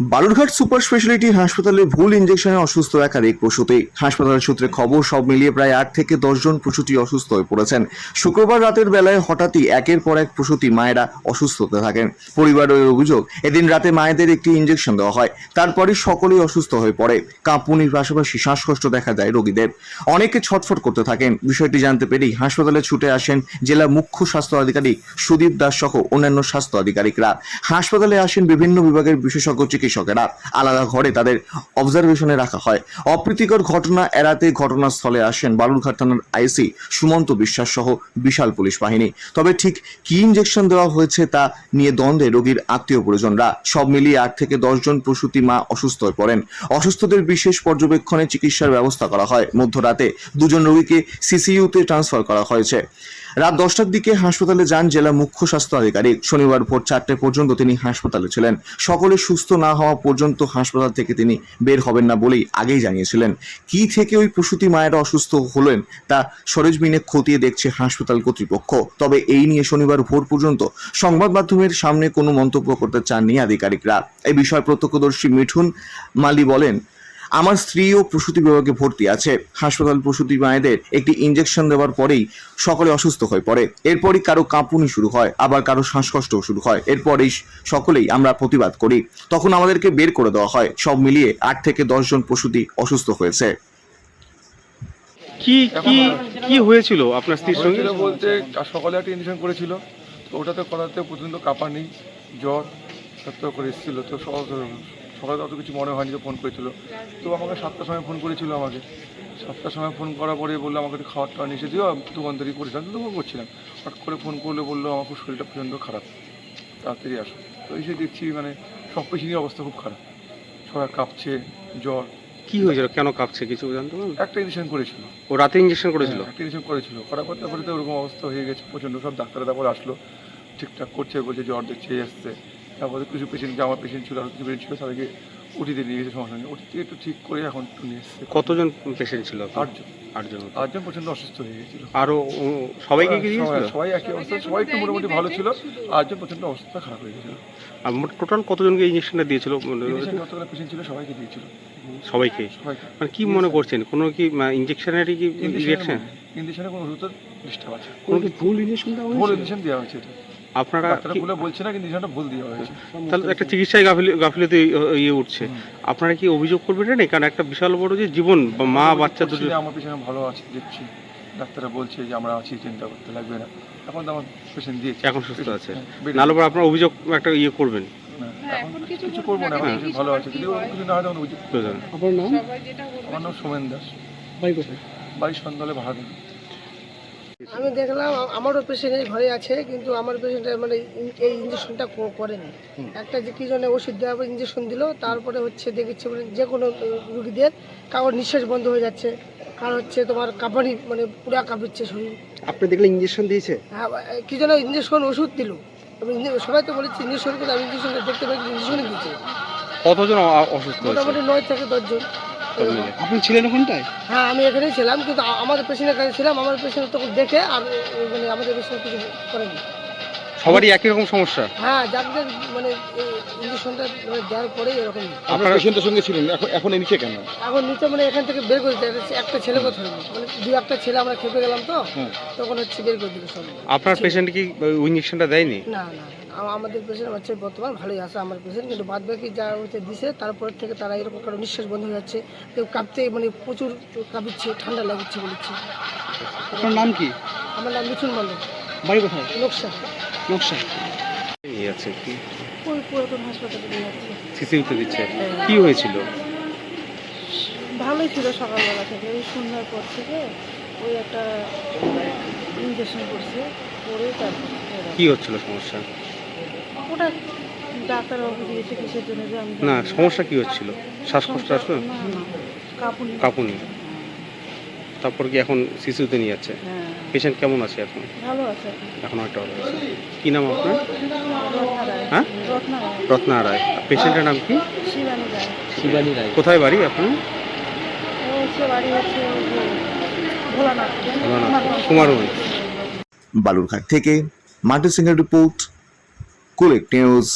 Balurghat super speciality হাসপাতালে ভুল ইঞ্জেকশনে অসুস্থ একাধিক প্রসূতি হাসপাতালের সূত্রে খবর, সব মিলিয়ে প্রায় আট থেকে দশজন প্রসূতি অসুস্থ হয়ে পড়েছেন। শুক্রবার রাতের বেলায় হঠাৎই একের পর এক প্রসূতি মায়েরা অসুস্থ হতে থাকেন। পরিবারের অভিযোগ, এদিন রাতে মায়েদের একটি ইঞ্জেকশন দেওয়া হয়। তারপরই সকলেই অসুস্থ হয়ে পড়ে। কাঁপুনির পাশাপাশি শ্বাসকষ্ট দেখা যায় রোগীদের। অনেকে ছটফট করতে থাকেন। বিষয়টি জানতে পেরেই হাসপাতালে ছুটে আসেন জেলা মুখ্য স্বাস্থ্য আধিকারিক সুদীপ দাস সহ অন্যান্য স্বাস্থ্য আধিকারিকরা। হাসপাতালে আসেন বিভিন্ন বিভাগের বিশেষজ্ঞ চিকিৎসকেরা আলাদা ঘরে তাদের অবজারভেশনে রাখা হয়। অপ্রীতিকর ঘটনা এড়াতে ঘটনাস্থলে আসেন বালুরঘাট থানার আইসি সুমন্ত বিশ্বাস সহ বিশাল পুলিশ বাহিনী। তবে ঠিক কি ইঞ্জেকশন দেওয়া হয়েছে তা নিয়ে দ্বন্দ্বে রোগীর আত্মীয় পরিজনরা। সব মিলিয়ে আট থেকে দশজন প্রসূতি মা অসুস্থ হয়ে পড়েন। অসুস্থদের বিশেষ পর্যবেক্ষণে চিকিৎসার ব্যবস্থা করা হয়। মধ্যরাতে দুজন রোগীকে সিসিইউতে ট্রান্সফার করা হয়েছে। রাত দশটার দিকে হাসপাতালে যান জেলা মুখ্য স্বাস্থ্য আধিকারিক। শনিবার ভোর চারটে পর্যন্ত তিনি হাসপাতালে ছিলেন। সকলে সুস্থ না হওয়া পর্যন্ত হাসপাতাল থেকে তিনি বের হবেন না বলেই আগেই জানিয়েছিলেন। কি থেকে ওই প্রসূতি মায়েরা অসুস্থ হলেন তা সরেজমিনে খতিয়ে দেখছে হাসপাতাল কর্তৃপক্ষ। তবে এই নিয়ে শনিবার ভোর পর্যন্ত সংবাদ মাধ্যমের সামনে কোনো মন্তব্য করতে চাননি আধিকারিকরা। এই বিষয়ে প্রত্যক্ষদর্শী মিঠুন মালি বলেন আমার স্ত্রীও প্রসূতি বিভাগে ভর্তি আছে। হাসপাতাল প্রসূতি মায়েদের একটি ইঞ্জেকশন দেওয়ার পরেই সকলে অসুস্থ হয়ে পড়ে। এরপরই কারও কাঁপুনি শুরু হয় আবার কারও শ্বাসকষ্ট শুরু হয়। এরপরেই সকলেই আমরা প্রতিবাদ করি। তখন আমাদেরকে বের করে দেওয়া হয়। সব মিলিয়ে আট থেকে দশজন প্রসূতি অসুস্থ হয়েছে। কি কি কি হয়েছিল আপনার স্ত্রীর সঙ্গে? বলতে সকালে একটা ইঞ্জেকশন করেছিল। তো ওটাতে করাতে প্রচণ্ড কাঁপানি জ্বর সত্য করে এসেছিল। তো সকাল- সকালে অত কিছু মনে হয়নি যে ফোন করেছিল। তো আমাকে সাতটার সময় ফোন করেছিল আমাকে। সাতটার সময় ফোন করার পরে বলল আমাকে একটু খাবার টাবার নিচে দিও দোকান থেকে করেছিলাম। তো তবুও করছিলাম। হঠাৎ করে ফোন করলে বলল আমার খুব শরীরটা প্রচণ্ড খারাপ। তাড়াতাড়ি আসো। তো এসে দেখছি মানে সব পেশেন্টের অবস্থা খুব খারাপ। সবাই কাঁপছে জ্বর। কি হয়েছিল? কেন কাঁপছে? কিছু জানতে পারবেন? একটা ইঞ্জেকশন করেছিল। ও রাতে ইঞ্জেকশন করেছিল? একটা ইঞ্জেকশন করেছিল। করার পর তারপরে তো ওরকম অবস্থা হয়ে গেছে প্রচণ্ড সব ডাক্তাররা তারপর আসলো। ঠিকঠাক করছে বলছে জ্বর দেখছে আসছে তারপরে কিছু পেশেন্টকে আমার পেশেন্ট ছিল আর কিছু পেশেন্ট ছিল তাদেরকে উঠিতে নিয়ে গেছে সমস্যা নেই। ওটি একটু ঠিক করে এখন একটু নিয়ে এসছে। কতজন পেশেন্ট ছিল? আটজন। আটজন আটজন প্রচণ্ড অসুস্থ হয়ে গেছিল। আরও সবাইকে সবাই একই অবস্থা সবাই একটু মোটামুটি ভালো ছিল। আটজন প্রচণ্ড অবস্থা খারাপ হয়ে গেছিল। আর মোট টোটাল কতজনকে ইঞ্জেকশনটা দিয়েছিল? মানে, ইঞ্জেকশন যতগুলো পেশেন্ট ছিল সবাইকে দিয়েছিল। সবাইকে? মানে কি মনে করছেন? কোনো কি ইঞ্জেকশনেরই কি ইঞ্জেকশনে কোনো ওষুধের ডিস্টার্ব আছে। কোনো কি ভুল ইঞ্জেকশন দেওয়া ভুল ইঞ্জেকশন দেওয়া হয়েছে এটা। আপনারা ডাক্তাররা কি- বলছে না কিন্তু ইঞ্জেকশনটা ভুল দেওয়া হয়েছে। তাহলে একটা চিকিৎসায় গাফিলি গাফিলতি ইয়ে উঠছে। আপনারা কি অভিযোগ করবেন না কারণ একটা বিশাল বড় যে জীবন বা মা বাচ্চা দুটো আমার পেছনে ভালো আছে দেখছি। ডাক্তাররা বলছে যে আমরা আছি চিন্তা করতে লাগবে না। এখন তো আমার পেশেন্ট দিয়েছে। এখন সুস্থ আছে। হ্যাঁ, নাহলে পরে আপনার অভিযোগ একটা ইয়ে করবেন। এখন কিছু করব না এখন ভালো আছে। যদি কিছু না হয় তখন অভিযোগ আপনার নাম? আমার নাম সোমেন দাস। বাড়ি কোথায়? বাড়ির সন্ধ্যালে ভাড়া আমি দেখলাম আমারও পেশেন্ট এই ঘরে আছে কিন্তু আমার পেশেন্টের মানে এই ইঞ্জেকশনটা করেনি। একটা যে কি জন্য ওষুধ দেওয়ার পর ইঞ্জেকশন দিল তারপরে হচ্ছে দেখেছি মানে যে কোনো রুগীদের কারোর নিঃশ্বাস বন্ধ হয়ে যাচ্ছে কারণ হচ্ছে তোমার কাঁপানি মানে পুরা কাঁপিচ্ছে শরীর। আপনি দেখলে ইঞ্জেকশন দিয়েছে? হ্যাঁ কি জন্য ইঞ্জেকশন ওষুধ দিল? আমি সবাই তো বলেছি ইঞ্জেকশন কিন্তু আমি ইঞ্জেকশনটা দেখতে পাই ইঞ্জেকশনই দিচ্ছে কতজন অসুস্থ মোটামুটি নয় থেকে দশজন? আপনি ছিলেন ওখানটায়? হ্যাঁ আমি এখানেই ছিলাম কিন্তু আমাদের পেশেন্টের কাছে ছিলাম আমার পেশেন্ট তখন দেখে আর মানে আমাদের পেশেন্ট কিছু করেনি। সবারই একই রকম সমস্যা? হ্যাঁ যাদের মানে ইঞ্জেকশনটা মানে দেওয়ার পরেই এরকম। আপনার পেশেন্টের সঙ্গে ছিলেন এখন এখন নিচে কেন? এখন নিচে মানে এখান থেকে বের করে দিতে একটা ছেলে কথা মানে দু একটা ছেলে আমরা খেপে গেলাম তো হ্যাঁ। তখন হচ্ছে বের করে দিল সব আপনার পেশেন্ট কি ওই ইঞ্জেকশনটা দেয়নি? না না। আমাদের পেশেন্ট হচ্ছে বর্তমান ভালোই আছে আমার পেশেন্ট কিন্তু বাদ বাকি যা হচ্ছে দিছে তারপর থেকে তারা এরকম কারও নিঃশ্বাস বন্ধ হয়ে যাচ্ছে। কেউ কাঁপতে মানে প্রচুর কাঁপিচ্ছে ঠান্ডা লাগছে বলেছে। আপনার নাম কি? আমার নাম মিঠুন মন্ডল বাড়ি কোথায়? লোকসা এই আছে কি? ওই পুরাতন হাসপাতালে নিয়ে যাচ্ছে। সিসিউতে দিচ্ছে। কি হয়েছিল? ভালোই ছিল সকালবেলা থেকে ওই সন্ধ্যার পর থেকে ওই একটা ইঞ্জেকশন করছে করে তারপর এরা- কি হচ্ছিল সমস্যা? ওটা ডাক্তারবাবু দিয়েছে কিসের জন্য যে আমি না সমস্যা কি হচ্ছিল? শ্বাসকষ্ট আসলো না না কাপুনি। কাঁপুনি। তারপর কি এখন শিশুতে নিয়ে যাচ্ছে? হ্যাঁ। পেশেন্ট কেমন আছে এখন? ভালো আছে এখন। একটা ভালো আছে। কি নাম আপনার? রত্না রায় হ্যাঁ? রত্না রায় রত্না রায় পেশেন্টের নাম কি? শিবানী রায়। শিবানী রায়। কোথায় বাড়ি আপনার? ও হচ্ছে বাড়ি হচ্ছে ওই যে ভোলানাথ। বালুরঘাট থেকে মাটি সিংহের রিপোর্ট কুলেক নিউজ